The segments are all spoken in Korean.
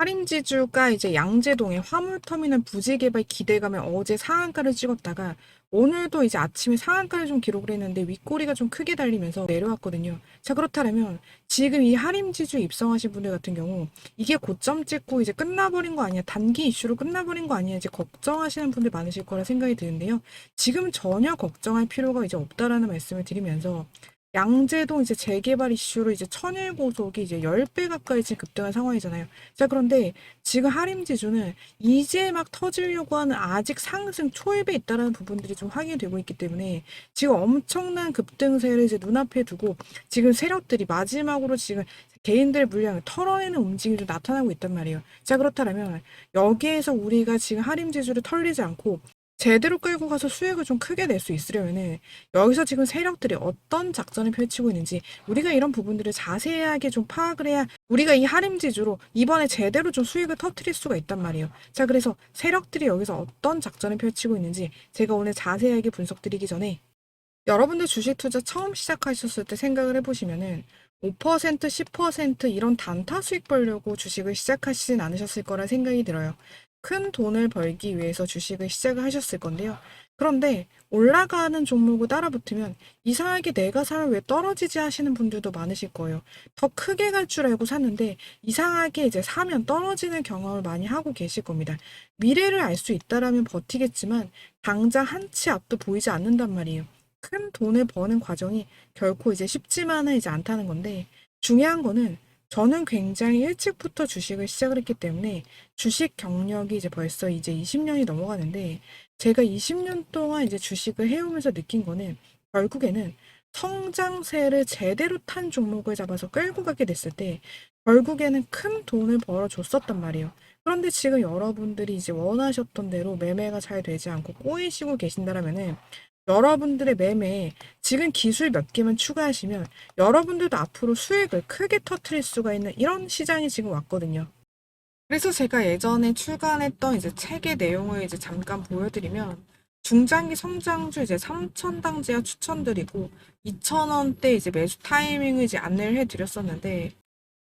할인지주가 이제 양재동의 화물터미널 부지 개발 기대감에 어제 상한가를 찍었다가 오늘도 이제 아침에 상한가를 좀 기록을 했는데 윗꼬리가 좀 크게 달리면서 내려왔거든요. 자, 그렇다면 지금 이 할인지주 입성하신 분들 같은 경우 이게 고점 찍고 이제 끝나버린 거 아니야? 단기 이슈로 끝나버린 거 아니야? 이제 걱정하시는 분들 많으실 거라 생각이 드는데요. 지금 전혀 걱정할 필요가 이제 없다라는 말씀을 드리면서 양재동 이제 재개발 이슈로 이제 천일 고속이 이제 10배 가까이 지금 급등한 상황이잖아요. 자, 그런데 지금 할인지주는 이제 막 터지려고 하는 아직 상승 초입에 있다라는 부분들이 좀 확인이 되고 있기 때문에 지금 엄청난 급등세를 이제 눈앞에 두고 지금 세력들이 마지막으로 지금 개인들 물량을 털어내는 움직임이 좀 나타나고 있단 말이에요. 자, 그렇다면 여기에서 우리가 지금 할인지주를 털리지 않고 제대로 끌고 가서 수익을 좀 크게 낼 수 있으려면은 여기서 지금 세력들이 어떤 작전을 펼치고 있는지 우리가 이런 부분들을 자세하게 좀 파악을 해야 우리가 이 할인지주로 이번에 제대로 좀 수익을 터트릴 수가 있단 말이에요. 자, 그래서 세력들이 여기서 어떤 작전을 펼치고 있는지 제가 오늘 자세하게 분석드리기 전에 여러분들 주식 투자 처음 시작하셨을 때 생각을 해보시면은 5%, 10% 이런 단타 수익 벌려고 주식을 시작하시진 않으셨을 거라 생각이 들어요. 큰 돈을 벌기 위해서 주식을 시작을 하셨을 건데요. 그런데 올라가는 종목을 따라붙으면 이상하게 내가 사면 왜 떨어지지 하시는 분들도 많으실 거예요. 더 크게 갈 줄 알고 샀는데 이상하게 이제 사면 떨어지는 경험을 많이 하고 계실 겁니다. 미래를 알 수 있다라면 버티겠지만 당장 한 치 앞도 보이지 않는단 말이에요. 큰 돈을 버는 과정이 결코 이제 쉽지만은 이제 않다는 건데 중요한 거는 저는 굉장히 일찍부터 주식을 시작을 했기 때문에 주식 경력이 이제 벌써 이제 20년이 넘어가는데 제가 20년 동안 이제 주식을 해오면서 느낀 거는 결국에는 성장세를 제대로 탄 종목을 잡아서 끌고 가게 됐을 때 결국에는 큰 돈을 벌어줬었단 말이에요. 그런데 지금 여러분들이 이제 원하셨던 대로 매매가 잘 되지 않고 꼬이시고 계신다라면은 여러분들의 매매에 지금 기술 몇 개만 추가하시면 여러분들도 앞으로 수익을 크게 터트릴 수가 있는 이런 시장이 지금 왔거든요. 그래서 제가 예전에 출간했던 이제 책의 내용을 이제 잠깐 보여드리면 중장기 성장주 이제 3천당 제약 추천드리고 2,000원대 이제 매수 타이밍을 이제 안내를 해드렸었는데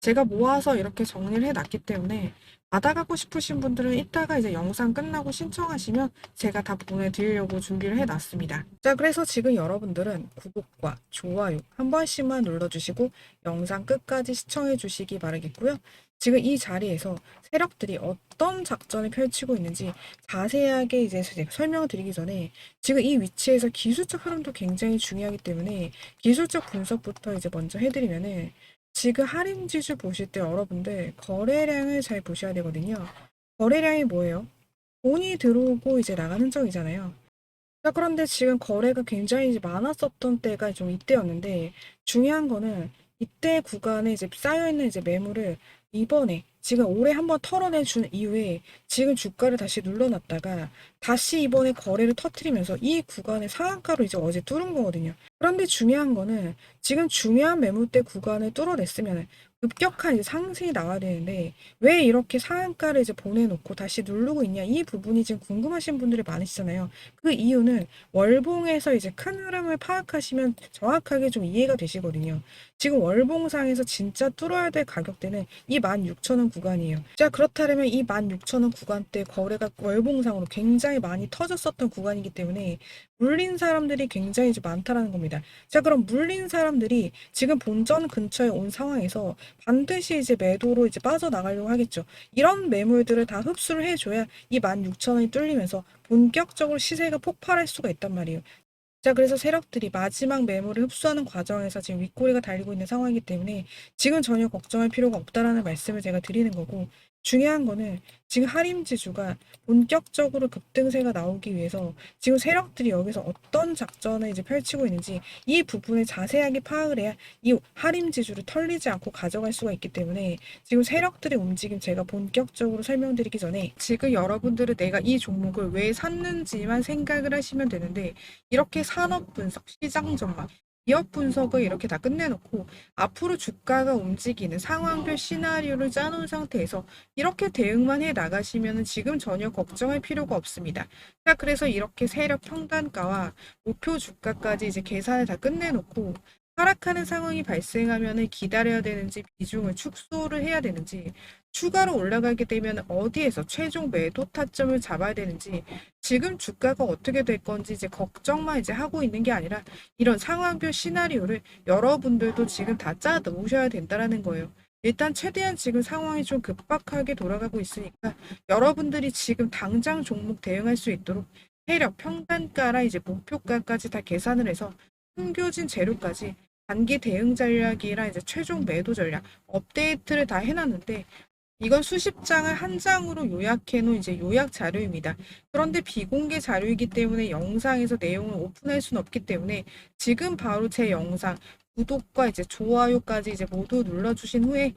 제가 모아서 이렇게 정리를 해놨기 때문에 받아가고 싶으신 분들은 이따가 이제 영상 끝나고 신청하시면 제가 다 보내드리려고 준비를 해놨습니다. 자, 그래서 지금 여러분들은 구독과 좋아요 한 번씩만 눌러주시고 영상 끝까지 시청해 주시기 바라겠고요. 지금 이 자리에서 세력들이 어떤 작전을 펼치고 있는지 자세하게 이제 설명을 드리기 전에 지금 이 위치에서 기술적 흐름도 굉장히 중요하기 때문에 기술적 분석부터 이제 먼저 해드리면은 지금 할인 지수 보실 때 여러분들 거래량을 잘 보셔야 되거든요. 거래량이 뭐예요? 돈이 들어오고 이제 나가는 쪽이잖아요. 자, 그런데 지금 거래가 굉장히 많았었던 때가 좀 이때였는데 중요한 거는 이때 구간에 이제 쌓여있는 이제 매물을 이번에 지금 올해 한번 털어내 준 이후에 지금 주가를 다시 눌러놨다가 다시 이번에 거래를 터트리면서 이 구간의 상한가로 이제 어제 뚫은 거거든요. 그런데 중요한 거는 지금 중요한 매물대 구간을 뚫어냈으면 급격한 이제 상승이 나와야 되는데 왜 이렇게 상한가를 이제 보내놓고 다시 누르고 있냐 이 부분이 지금 궁금하신 분들이 많으시잖아요. 그 이유는 월봉에서 이제 큰 흐름을 파악하시면 정확하게 좀 이해가 되시거든요. 지금 월봉상에서 진짜 뚫어야 될 가격대는 이 16,000원 구간이에요. 자 그렇다면 이 16,000원 구간대 거래가 월봉상으로 굉장히 많이 터졌었던 구간이기 때문에 물린 사람들이 굉장히 많다라는 겁니다. 자 그럼 물린 사람들이 지금 본전 근처에 온 상황에서 반드시 이제 매도로 이제 빠져나가려고 하겠죠. 이런 매물들을 다 흡수를 해줘야 이 16,000원이 뚫리면서 본격적으로 시세가 폭발할 수가 있단 말이에요. 자, 그래서 세력들이 마지막 매물을 흡수하는 과정에서 지금 윗꼬리가 달리고 있는 상황이기 때문에 지금 전혀 걱정할 필요가 없다라는 말씀을 제가 드리는 거고 중요한 거는 지금 할인지주가 본격적으로 급등세가 나오기 위해서 지금 세력들이 여기서 어떤 작전을 이제 펼치고 있는지 이 부분을 자세하게 파악을 해야 이 할인지주를 털리지 않고 가져갈 수가 있기 때문에 지금 세력들의 움직임 제가 본격적으로 설명드리기 전에 지금 여러분들은 내가 이 종목을 왜 샀는지만 생각을 하시면 되는데 이렇게 산업 분석, 시장 전망 기업 분석을 이렇게 다 끝내놓고 앞으로 주가가 움직이는 상황별 시나리오를 짜놓은 상태에서 이렇게 대응만 해 나가시면 지금 전혀 걱정할 필요가 없습니다. 자, 그래서 이렇게 세력 평단가와 목표 주가까지 이제 계산을 다 끝내놓고 하락하는 상황이 발생하면 기다려야 되는지 비중을 축소를 해야 되는지 추가로 올라가게 되면 어디에서 최종 매도 타점을 잡아야 되는지 지금 주가가 어떻게 될 건지 이제 걱정만 이제 하고 있는 게 아니라 이런 상황별 시나리오를 여러분들도 지금 다 짜 놓으셔야 된다라는 거예요. 일단 최대한 지금 상황이 좀 급박하게 돌아가고 있으니까 여러분들이 지금 당장 종목 대응할 수 있도록 세력 평단가랑 이제 목표가까지 다 계산을 해서 숨겨진 재료까지 단기 대응 전략이랑 이제 최종 매도 전략 업데이트를 다 해놨는데 이건 수십 장을 한 장으로 요약해 놓은 이제 요약 자료입니다. 그런데 비공개 자료이기 때문에 영상에서 내용을 오픈할 수는 없기 때문에 지금 바로 제 영상 구독과 이제 좋아요까지 이제 모두 눌러주신 후에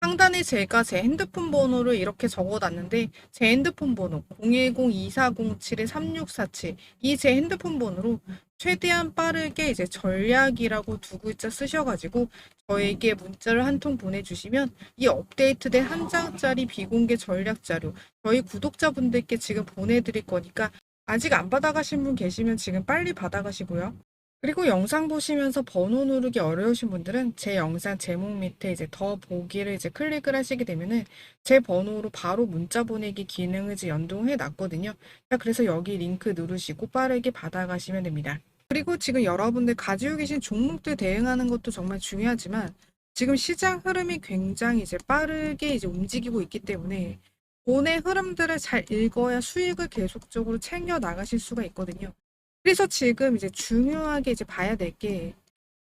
상단에 제가 제 핸드폰 번호를 이렇게 적어놨는데 제 핸드폰 번호 010-2407-3647 이 제 핸드폰 번호로 최대한 빠르게 이제 전략이라고 두 글자 쓰셔가지고 저에게 문자를 한 통 보내주시면 이 업데이트된 한 장짜리 비공개 전략 자료 저희 구독자분들께 지금 보내드릴 거니까 아직 안 받아가신 분 계시면 지금 빨리 받아가시고요. 그리고 영상 보시면서 번호 누르기 어려우신 분들은 제 영상 제목 밑에 이제 더 보기를 이제 클릭을 하시게 되면은 제 번호로 바로 문자 보내기 기능을 이제 연동해 놨거든요. 자, 그래서 여기 링크 누르시고 빠르게 받아가시면 됩니다. 그리고 지금 여러분들 가지고 계신 종목들 대응하는 것도 정말 중요하지만 지금 시장 흐름이 굉장히 이제 빠르게 이제 움직이고 있기 때문에 돈의 흐름들을 잘 읽어야 수익을 계속적으로 챙겨 나가실 수가 있거든요. 그래서 지금 이제 중요하게 이제 봐야 될 게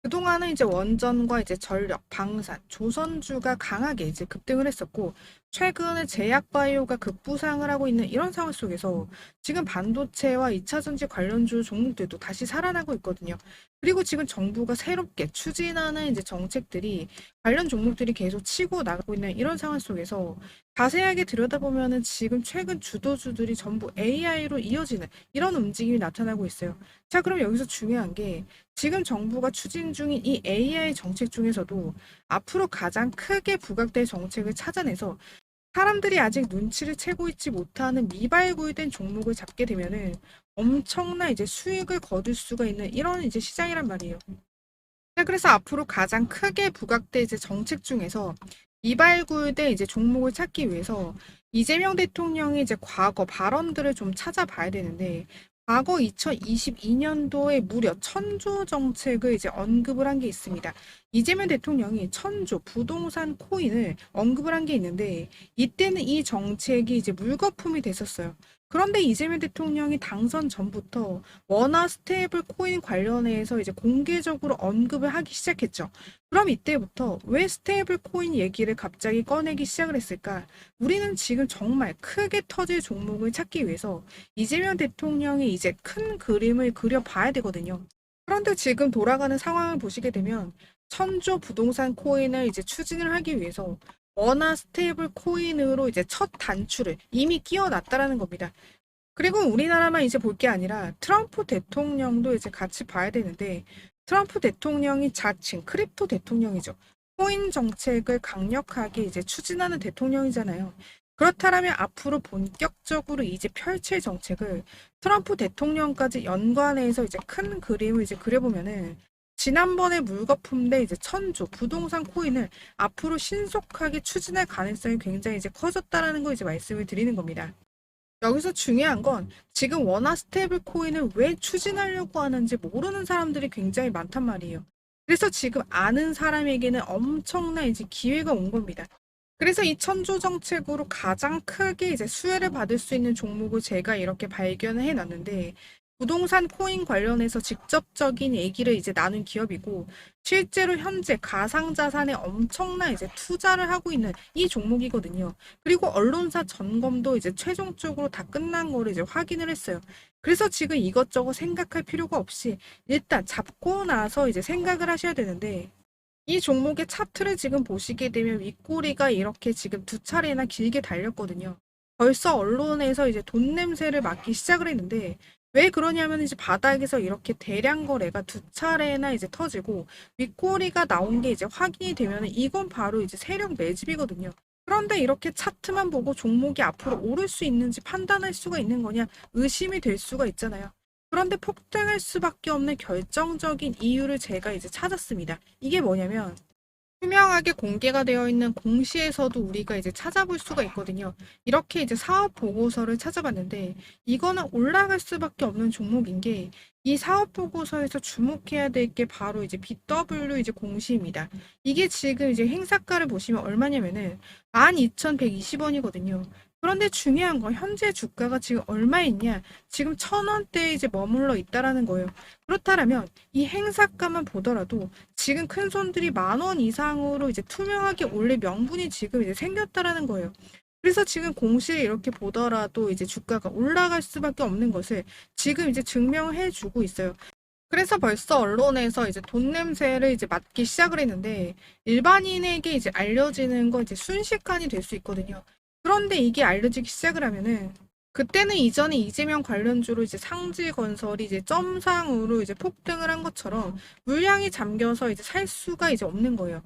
그동안은 이제 원전과 이제 전력, 방산, 조선주가 강하게 이제 급등을 했었고 최근에 제약바이오가 급부상을 하고 있는 이런 상황 속에서 지금 반도체와 2차전지 관련주 종목들도 다시 살아나고 있거든요. 그리고 지금 정부가 새롭게 추진하는 이제 정책들이 관련 종목들이 계속 치고 나가고 있는 이런 상황 속에서 자세하게 들여다보면은 지금 최근 주도주들이 전부 AI로 이어지는 이런 움직임이 나타나고 있어요. 자, 그럼 여기서 중요한 게 지금 정부가 추진 중인 이 AI 정책 중에서도 앞으로 가장 크게 부각될 정책을 찾아내서 사람들이 아직 눈치를 채고 있지 못하는 미발굴된 종목을 잡게 되면은 엄청난 이제 수익을 거둘 수가 있는 이런 이제 시장이란 말이에요. 자, 그래서 앞으로 가장 크게 부각될 이제 정책 중에서 미발굴된 이제 종목을 찾기 위해서 이재명 대통령이 이제 과거 발언들을 좀 찾아봐야 되는데 과거 2022년도에 무려 천조 정책을 이제 언급을 한 게 있습니다. 이재명 대통령이 천조 부동산 코인을 언급을 한 게 있는데 이때는 이 정책이 이제 물거품이 됐었어요. 그런데 이재명 대통령이 당선 전부터 원화 스테이블 코인 관련해서 이제 공개적으로 언급을 하기 시작했죠. 그럼 이때부터 왜 스테이블 코인 얘기를 갑자기 꺼내기 시작을 했을까? 우리는 지금 정말 크게 터질 종목을 찾기 위해서 이재명 대통령이 이제 큰 그림을 그려봐야 되거든요. 그런데 지금 돌아가는 상황을 보시게 되면 천조 부동산 코인을 이제 추진을 하기 위해서 원화 스테이블 코인으로 이제 첫 단추를 이미 끼워놨다라는 겁니다. 그리고 우리나라만 이제 볼 게 아니라 트럼프 대통령도 이제 같이 봐야 되는데 트럼프 대통령이 자칭 크립토 대통령이죠. 코인 정책을 강력하게 이제 추진하는 대통령이잖아요. 그렇다면 앞으로 본격적으로 이제 펼칠 정책을 트럼프 대통령까지 연관해서 이제 큰 그림을 이제 그려보면은 지난번에 물거품 대 이제 천조 부동산 코인을 앞으로 신속하게 추진할 가능성이 굉장히 이제 커졌다라는 거 이제 말씀을 드리는 겁니다. 여기서 중요한 건 지금 원화 스테이블 코인을 왜 추진하려고 하는지 모르는 사람들이 굉장히 많단 말이에요. 그래서 지금 아는 사람에게는 엄청난 이제 기회가 온 겁니다. 그래서 이 천조 정책으로 가장 크게 이제 수혜를 받을 수 있는 종목을 제가 이렇게 발견을 해놨는데 부동산 코인 관련해서 직접적인 얘기를 이제 나눈 기업이고 실제로 현재 가상자산에 엄청난 이제 투자를 하고 있는 이 종목이거든요. 그리고 언론사 점검도 이제 최종적으로 다 끝난 거를 이제 확인을 했어요. 그래서 지금 이것저것 생각할 필요가 없이 일단 잡고 나서 이제 생각을 하셔야 되는데 이 종목의 차트를 지금 보시게 되면 윗꼬리가 이렇게 지금 두 차례나 길게 달렸거든요. 벌써 언론에서 이제 돈 냄새를 맡기 시작을 했는데 왜 그러냐면 이제 바닥에서 이렇게 대량 거래가 두 차례나 이제 터지고 윗꼬리가 나온 게 이제 확인이 되면 이건 바로 이제 세력 매집이거든요. 그런데 이렇게 차트만 보고 종목이 앞으로 오를 수 있는지 판단할 수가 있는 거냐 의심이 될 수가 있잖아요. 그런데 폭등할 수밖에 없는 결정적인 이유를 제가 이제 찾았습니다. 이게 뭐냐면 투명하게 공개가 되어 있는 공시에서도 우리가 이제 찾아볼 수가 있거든요. 이렇게 이제 사업 보고서를 찾아봤는데 이거는 올라갈 수밖에 없는 종목인 게 이 사업 보고서에서 주목해야 될 게 바로 이제 BW 이제 공시입니다. 이게 지금 이제 행사가를 보시면 얼마냐면은 12,120원이거든요. 그런데 중요한 건 현재 주가가 지금 얼마 있냐? 지금 천 원대에 이제 머물러 있다라는 거예요. 그렇다면 이 행사가만 보더라도 지금 큰 손들이 만 원 이상으로 이제 투명하게 올릴 명분이 지금 이제 생겼다라는 거예요. 그래서 지금 공시에 이렇게 보더라도 이제 주가가 올라갈 수밖에 없는 것을 지금 이제 증명해 주고 있어요. 그래서 벌써 언론에서 이제 돈 냄새를 이제 맡기 시작을 했는데 일반인에게 이제 알려지는 건 이제 순식간이 될 수 있거든요. 그런데 이게 알려지기 시작을 하면은 그때는 이전에 이재명 관련주로 이제 상지 건설이 이제 점상으로 이제 폭등을 한 것처럼 물량이 잠겨서 이제 살 수가 이제 없는 거예요.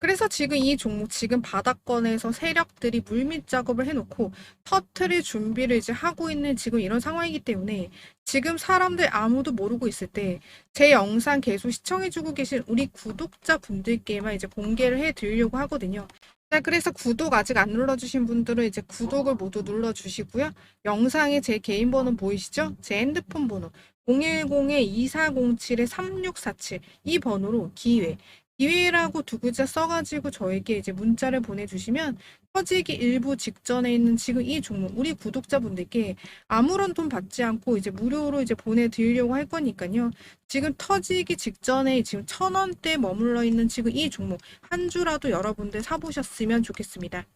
그래서 지금 이 종목 지금 바닥권에서 세력들이 물밑 작업을 해놓고 터트릴 준비를 이제 하고 있는 지금 이런 상황이기 때문에 지금 사람들 아무도 모르고 있을 때 제 영상 계속 시청해주고 계신 우리 구독자 분들께만 이제 공개를 해드리려고 하거든요. 자, 그래서 구독 아직 안 눌러주신 분들은 이제 구독을 모두 눌러주시고요. 영상에 제 개인 번호 보이시죠? 제 핸드폰 번호 010-2407-3647 이 번호로 기회 기회라고 두 글자 써가지고 저에게 이제 문자를 보내주시면 터지기 일부 직전에 있는 지금 이 종목 우리 구독자분들께 아무런 돈 받지 않고 이제 무료로 이제 보내드리려고 할 거니까요. 지금 터지기 직전에 지금 천 원대 머물러 있는 지금 이 종목 한 주라도 여러분들 사보셨으면 좋겠습니다.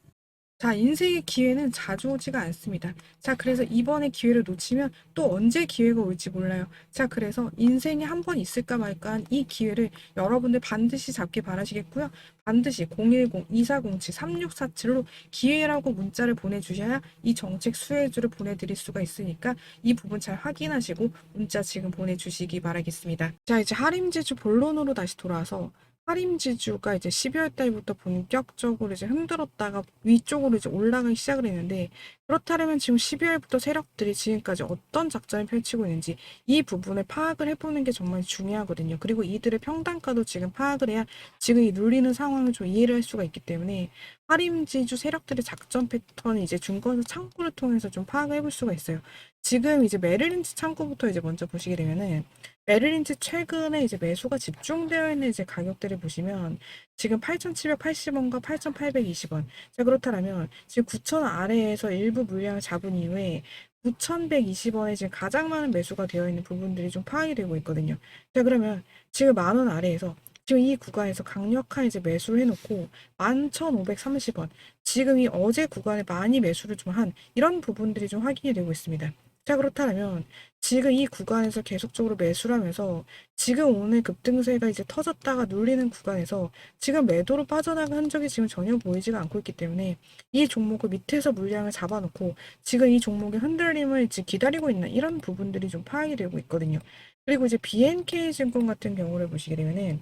자, 인생의 기회는 자주 오지가 않습니다. 자, 그래서 이번에 기회를 놓치면 또 언제 기회가 올지 몰라요. 자, 그래서 인생에 한번 있을까 말까 한 이 기회를 여러분들 반드시 잡길 바라시겠고요. 반드시 010-2407-3647로 기회라고 문자를 보내주셔야 이 정책 수혜주를 보내드릴 수가 있으니까 이 부분 잘 확인하시고 문자 지금 보내주시기 바라겠습니다. 자, 이제 하림지주 본론으로 다시 돌아와서 하림지주가 이제 12월 달부터 본격적으로 이제 흔들었다가 위쪽으로 이제 올라가기 시작을 했는데 그렇다면 지금 12월부터 세력들이 지금까지 어떤 작전을 펼치고 있는지 이 부분을 파악을 해보는 게 정말 중요하거든요. 그리고 이들의 평단가도 지금 파악을 해야 지금 이 눌리는 상황을 좀 이해를 할 수가 있기 때문에 하림지주 세력들의 작전 패턴을 이제 증거수 창구를 통해서 좀 파악을 해볼 수가 있어요. 지금 이제 메릴린치 창구부터 이제 먼저 보시게 되면은 메릴린치 최근에 이제 매수가 집중되어 있는 이제 가격들을 보시면 지금 8,780원과 8,820원. 자, 그렇다면 지금 9,000원 아래에서 일부 물량을 잡은 이후에 9,120원에 지금 가장 많은 매수가 되어 있는 부분들이 좀 파악이 되고 있거든요. 자, 그러면 지금 만 원 아래에서 지금 이 구간에서 강력한 이제 매수를 해놓고 11,530원. 지금 이 어제 구간에 많이 매수를 좀 한 이런 부분들이 좀 확인이 되고 있습니다. 자, 그렇다면 지금 이 구간에서 계속적으로 매수를 하면서 지금 오늘 급등세가 이제 터졌다가 눌리는 구간에서 지금 매도로 빠져나간 흔적이 지금 전혀 보이지가 않고 있기 때문에 이 종목을 밑에서 물량을 잡아놓고 지금 이 종목의 흔들림을 지금 기다리고 있는 이런 부분들이 좀 파악이 되고 있거든요. 그리고 이제 BNK 증권 같은 경우를 보시게 되면은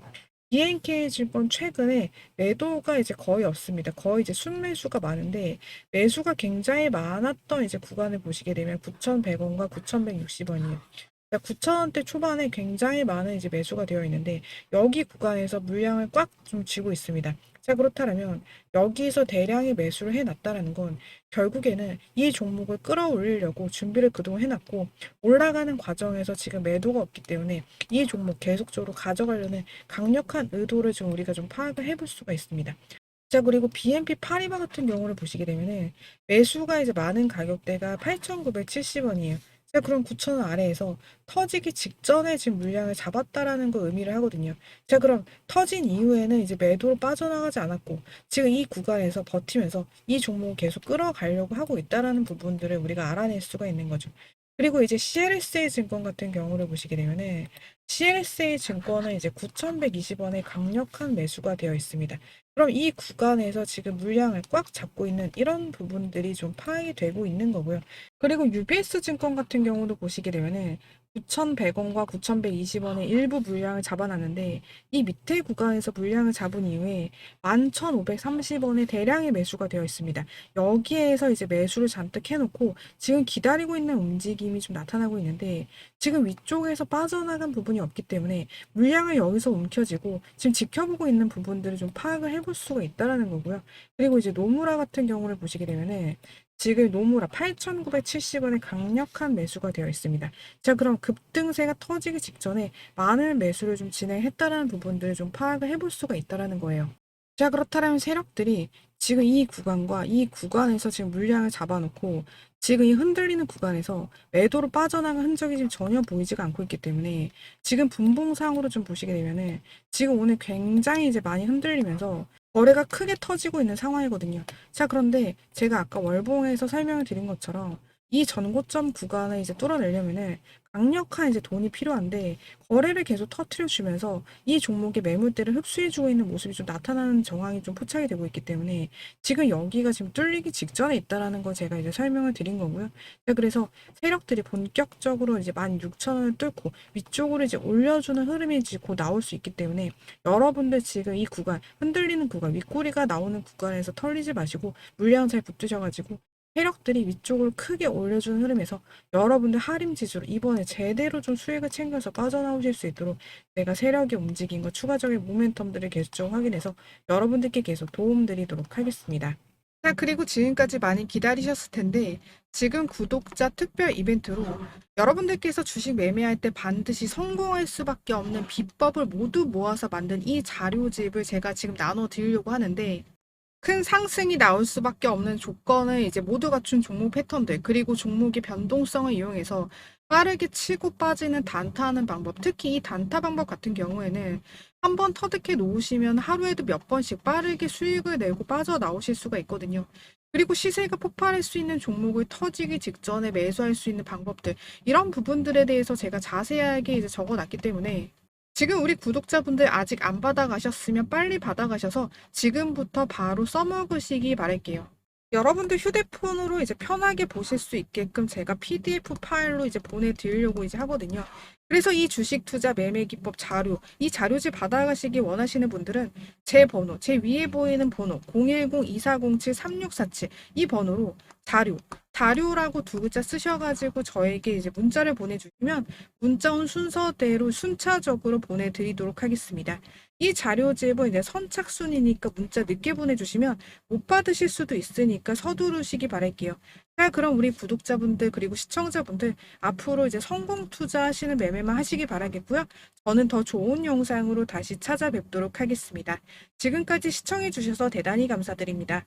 BNK 증권 최근에 매도가 이제 거의 없습니다. 거의 이제 순매수가 많은데 매수가 굉장히 많았던 이제 구간을 보시게 되면 9,100원과 9,160원이에요. 9,000원대 초반에 굉장히 많은 이제 매수가 되어 있는데 여기 구간에서 물량을 꽉 좀 쥐고 있습니다. 자, 그렇다면 여기서 대량의 매수를 해놨다라는 건 결국에는 이 종목을 끌어올리려고 준비를 그동안 해놨고 올라가는 과정에서 지금 매도가 없기 때문에 이 종목 계속적으로 가져가려는 강력한 의도를 좀 우리가 좀 파악을 해볼 수가 있습니다. 자, 그리고 BNP 파리바 같은 경우를 보시게 되면은 매수가 이제 많은 가격대가 8,970원이에요. 자, 그럼 9,000원 아래에서 터지기 직전에 지금 물량을 잡았다라는 거 의미를 하거든요. 자, 그럼 터진 이후에는 이제 매도로 빠져나가지 않았고 지금 이 구간에서 버티면서 이 종목을 계속 끌어가려고 하고 있다라는 부분들을 우리가 알아낼 수가 있는 거죠. 그리고 이제 CLSA 증권 같은 경우를 보시게 되면은 CLSA 증권은 이제 9,120원에 강력한 매수가 되어 있습니다. 그럼 이 구간에서 지금 물량을 꽉 잡고 있는 이런 부분들이 좀 파악이 되고 있는 거고요. 그리고 UBS 증권 같은 경우도 보시게 되면은 9,100원과 9,120원의 일부 물량을 잡아놨는데 이 밑에 구간에서 물량을 잡은 이후에 11,530원의 대량의 매수가 되어 있습니다. 여기에서 이제 매수를 잔뜩 해놓고 지금 기다리고 있는 움직임이 좀 나타나고 있는데 지금 위쪽에서 빠져나간 부분이 없기 때문에 물량을 여기서 움켜쥐고 지금 지켜보고 있는 부분들을 좀 파악을 해볼 수가 있다라는 거고요. 그리고 이제 노무라 같은 경우를 보시게 되면은 지금 노무라 8,970원에 강력한 매수가 되어 있습니다. 자, 그럼 급등세가 터지기 직전에 많은 매수를 좀 진행했다라는 부분들을 좀 파악을 해볼 수가 있다라는 거예요. 자, 그렇다면 세력들이 지금 이 구간과 이 구간에서 지금 물량을 잡아놓고 지금 이 흔들리는 구간에서 매도로 빠져나간 흔적이 지금 전혀 보이지가 않고 있기 때문에 지금 분봉상으로 좀 보시게 되면은 지금 오늘 굉장히 이제 많이 흔들리면서 거래가 크게 터지고 있는 상황이거든요. 자, 그런데 제가 아까 월봉에서 설명을 드린 것처럼 이 전고점 구간을 이제 뚫어내려면은 강력한 이제 돈이 필요한데 거래를 계속 터트려 주면서 이 종목의 매물대를 흡수해 주고 있는 모습이 좀 나타나는 정황이 좀 포착이 되고 있기 때문에 지금 여기가 지금 뚫리기 직전에 있다라는 걸 제가 이제 설명을 드린 거고요. 자, 그래서 세력들이 본격적으로 이제 16,000원을 뚫고 위쪽으로 이제 올려주는 흐름이 곧 나올 수 있기 때문에 여러분들 지금 이 구간 흔들리는 구간 윗꼬리가 나오는 구간에서 털리지 마시고 물량 잘 붙드셔가지고 세력들이 위쪽을 크게 올려주는 흐름에서 여러분들 할인 지수로 이번에 제대로 좀 수익을 챙겨서 빠져나오실 수 있도록 내가 세력이 움직인 거 추가적인 모멘텀들을 계속 좀 확인해서 여러분들께 계속 도움드리도록 하겠습니다. 자, 그리고 지금까지 많이 기다리셨을 텐데 지금 구독자 특별 이벤트로 여러분들께서 주식 매매할 때 반드시 성공할 수밖에 없는 비법을 모두 모아서 만든 이 자료집을 제가 지금 나눠 드리려고 하는데 큰 상승이 나올 수밖에 없는 조건을 이제 모두 갖춘 종목 패턴들 그리고 종목의 변동성을 이용해서 빠르게 치고 빠지는 단타하는 방법 특히 이 단타 방법 같은 경우에는 한번 터득해 놓으시면 하루에도 몇 번씩 빠르게 수익을 내고 빠져나오실 수가 있거든요. 그리고 시세가 폭발할 수 있는 종목을 터지기 직전에 매수할 수 있는 방법들 이런 부분들에 대해서 제가 자세하게 이제 적어놨기 때문에 지금 우리 구독자분들 아직 안 받아가셨으면 빨리 받아가셔서 지금부터 바로 써먹으시기 바랄게요. 여러분들 휴대폰으로 이제 편하게 보실 수 있게끔 제가 PDF 파일로 이제 보내드리려고 이제 하거든요. 그래서 이 주식 투자 매매 기법 자료, 이 자료집 받아가시기 원하시는 분들은 제 번호, 제 위에 보이는 번호 010-2407-3647 이 번호로 자료, 자료라고 두 글자 쓰셔가지고 저에게 이제 문자를 보내주시면 문자 온 순서대로 순차적으로 보내드리도록 하겠습니다. 이 자료집은 이제 선착순이니까 문자 늦게 보내주시면 못 받으실 수도 있으니까 서두르시기 바랄게요. 자, 그럼 우리 구독자분들 그리고 시청자분들 앞으로 이제 성공 투자하시는 매매만 하시기 바라겠고요. 저는 더 좋은 영상으로 다시 찾아뵙도록 하겠습니다. 지금까지 시청해 주셔서 대단히 감사드립니다.